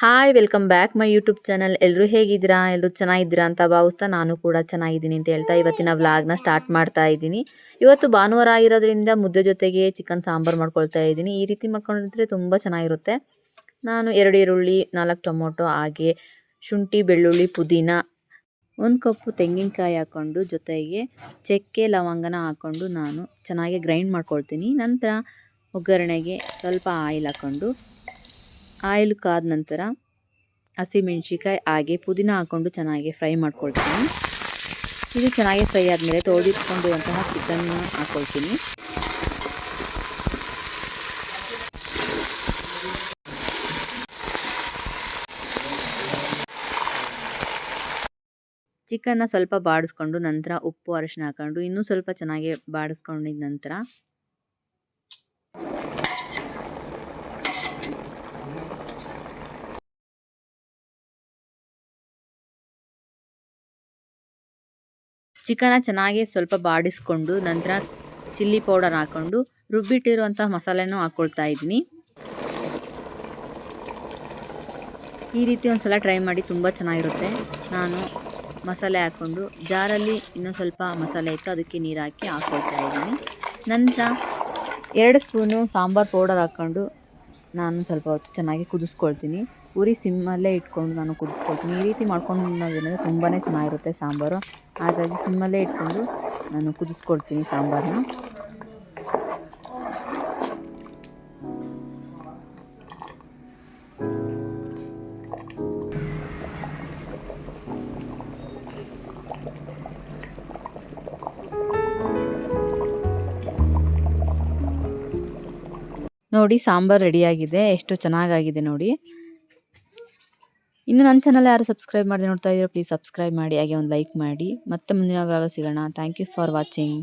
Hi welcome back my YouTube channel ಎಲ್ಲರೂ ಹೇಗಿದ್ದೀರಾ? ಎಲ್ಲರೂ ಚೆನ್ನಾಗಿದ್ದೀರಾ ಅಂತ ಭಾವಿಸ್ತಾ ನಾನು ಕೂಡ ಚೆನ್ನಾಗಿದ್ದೀನಿ ಅಂತ ಹೇಳ್ತಾ ಇವತ್ತಿನ ವ್ಲಾಗ್ನ ಸ್ಟಾರ್ಟ್ ಮಾಡ್ತಾ ಇದ್ದೀನಿ. ಇವತ್ತು ಭಾನುವಾರ ಆಗಿರೋದ್ರಿಂದ ಮುದ್ದೆ ಜೊತೆಗೆ ಚಿಕನ್ ಸಾಂಬಾರು ಮಾಡ್ಕೊಳ್ತಾ ಇದ್ದೀನಿ. ಈ ರೀತಿ ಮಾಡ್ಕೊಂಡಿದ್ರೆ ತುಂಬ ಚೆನ್ನಾಗಿರುತ್ತೆ. ನಾನು ಎರಡು ಈರುಳ್ಳಿ, ನಾಲ್ಕು ಟೊಮೊಟೊ, ಹಾಗೆ ಶುಂಠಿ, ಬೆಳ್ಳುಳ್ಳಿ, ಪುದೀನ, ಒಂದು ಕಪ್ಪು ತೆಂಗಿನಕಾಯಿ ಹಾಕ್ಕೊಂಡು ಜೊತೆಗೆ ಚಕ್ಕೆ, ಲವಂಗನ ಹಾಕ್ಕೊಂಡು ನಾನು ಚೆನ್ನಾಗಿ ಗ್ರೈಂಡ್ ಮಾಡ್ಕೊಳ್ತೀನಿ. ನಂತರ ಒಗ್ಗರಣೆಗೆ ಸ್ವಲ್ಪ ಆಯಿಲ್ ಹಾಕ್ಕೊಂಡು ಆಯಿಲ್ ಕಾದ ನಂತರ ಹಸಿಮೆಣ್ಸಿಕಾಯಿ ಹಾಗೆ ಪುದೀನ ಹಾಕ್ಕೊಂಡು ಚೆನ್ನಾಗಿ ಫ್ರೈ ಮಾಡ್ಕೊಳ್ತೀನಿ. ಇದು ಚೆನ್ನಾಗಿ ಫ್ರೈ ಆದಮೇಲೆ ತೊಳೆದಿಟ್ಕೊಂಡಿರುವಂತಹ ಚಿಕನ್ನ ಹಾಕ್ಕೊಳ್ತೀನಿ ಚಿಕನ್ನ ಸ್ವಲ್ಪ ಬಾಡಿಸ್ಕೊಂಡು ನಂತರ ಉಪ್ಪು ಅರಿಶಿನ ಹಾಕೊಂಡು ಇನ್ನೂ ಸ್ವಲ್ಪ ಚೆನ್ನಾಗಿ ಬಾಡಿಸ್ಕೊಂಡಿದ ನಂತರ ಚಿಕನ ಚೆನ್ನಾಗಿ ಸ್ವಲ್ಪ ಬಾಡಿಸ್ಕೊಂಡು ನಂತರ ಚಿಲ್ಲಿ ಪೌಡರ್ ಹಾಕ್ಕೊಂಡು ರುಬ್ಬಿಟ್ಟಿರುವಂಥ ಮಸಾಲೆನೂ ಹಾಕ್ಕೊಳ್ತಾ ಇದ್ದೀನಿ. ಈ ರೀತಿ ಒಂದು ಸಲ ಟ್ರೈ ಮಾಡಿ ತುಂಬ ಚೆನ್ನಾಗಿರುತ್ತೆ. ನಾನು ಮಸಾಲೆ ಹಾಕ್ಕೊಂಡು ಜಾರಲ್ಲಿ ಇನ್ನೂ ಸ್ವಲ್ಪ ಮಸಾಲೆ ಇತ್ತು, ಅದಕ್ಕೆ ನೀರು ಹಾಕಿ ಹಾಕ್ಕೊಳ್ತಾ ಇದ್ದೀನಿ. ನಂತರ ಎರಡು ಸ್ಪೂನು ಸಾಂಬಾರು ಪೌಡರ್ ಹಾಕ್ಕೊಂಡು ನಾನು ಸ್ವಲ್ಪ ಹೊತ್ತು ಚೆನ್ನಾಗಿ ಕುದಿಸ್ಕೊಳ್ತೀನಿ. ಉರಿ ಸಿಮ್ಮಲ್ಲೇ ಇಟ್ಕೊಂಡು ನಾನು ಕುದಿಸ್ಕೊಳ್ತೀನಿ. ಈ ರೀತಿ ಮಾಡ್ಕೊಂಡು ತಿನ್ನೋದ್ರಿಂದ ತುಂಬಾ ಚೆನ್ನಾಗಿರುತ್ತೆ ಸಾಂಬಾರು. ಹಾಗಾಗಿ ಸಿಮ್ಮಲ್ಲೇ ಇಟ್ಕೊಂಡು ನಾನು ಕುದಿಸ್ಕೊಳ್ತೀನಿ ಸಾಂಬಾರನ್ನ. ನೋಡಿ ಸಾಂಬಾರು ರೆಡಿಯಾಗಿದೆ. ಎಷ್ಟು ಚೆನ್ನಾಗಾಗಿದೆ ನೋಡಿ. ಇನ್ನು ನನ್ನ ಚಾನಲ್ ಯಾರು ಸಬ್ಸ್ಕ್ರೈಬ್ ಮಾಡಿ ನೋಡ್ತಾ ಇದ್ದೀರೋ ಪ್ಲೀಸ್ ಸಬ್ಸ್ಕ್ರೈಬ್ ಮಾಡಿ. ಹಾಗೆ ಒಂದು ಲೈಕ್ ಮಾಡಿ. ಮತ್ತೆ ಮುಂದಿನ ಭಾಗ ಸಿಗೋಣ. Thank you for watching